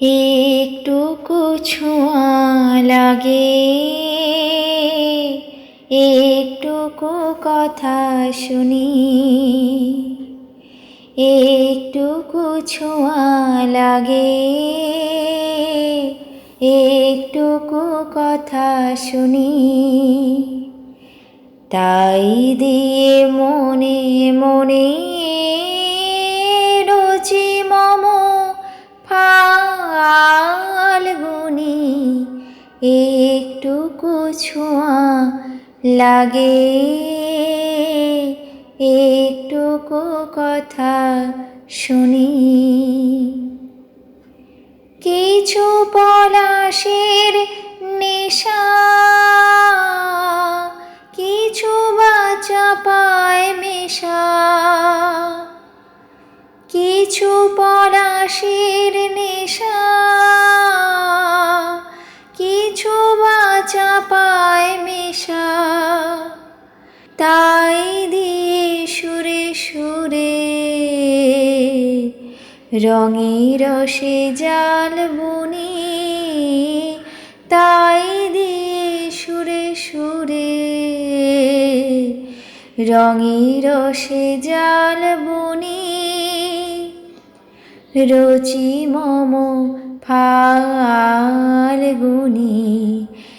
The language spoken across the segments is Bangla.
একটুকু ছোঁয়া লাগে। একটুকু কথা শুনি। একটুকু ছোঁয়া লাগে। একটুকু কথা শুনি। তাই দিয়ে মনে মনে একটুকু ছোঁয়া লাগে। একটুকু কথা শুনি। কিছু পলাশের নেশা, কিছু বাচা পায় মেশা। কিছু পলাশের বাচা পায় মেশা। তাই দিয়ে সুরে সুরে রঙের রসে জাল বুনি। তাই দিয়ে সুরে সুরে রঙের রসে জাল বুনি। রচি মম ফাল্গুনি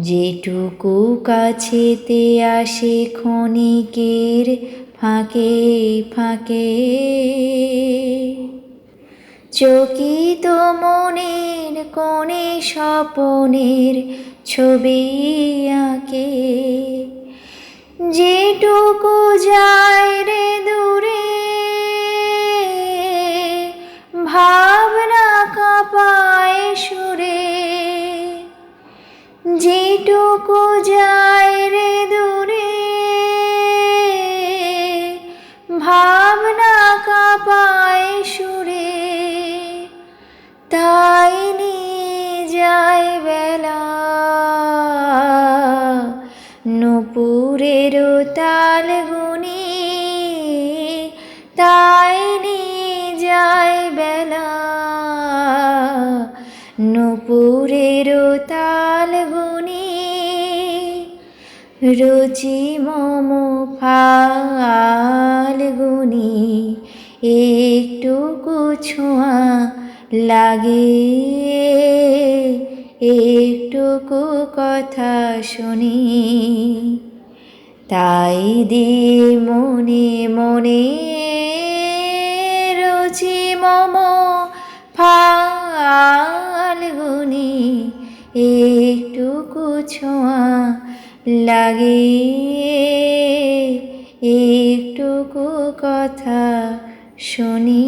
যেটুকু কাছেতে আসে ক্ষণিকের ফাঁকে ফাঁকে। চকিত মনের কোণে স্বপনের ছবি আঁকে। যেটুকু যায় রে দূরে, ভাবনা কাঁপায় সুরে যেটুকু যায় রে দূরে ভাবনা কাপায় সুরে তাই নিয়ে যায় বেলা নুপুরেরও তাল রুচি মম ফাল্গুনি একটুকু ছোঁয়া লাগে। একটুকু কথা শুনি, তাই দিয়ে মনে মনে রুচি মম ফাল্গুনি একটুকু ছোঁয়া লাগে একটুকু কথা শুনি।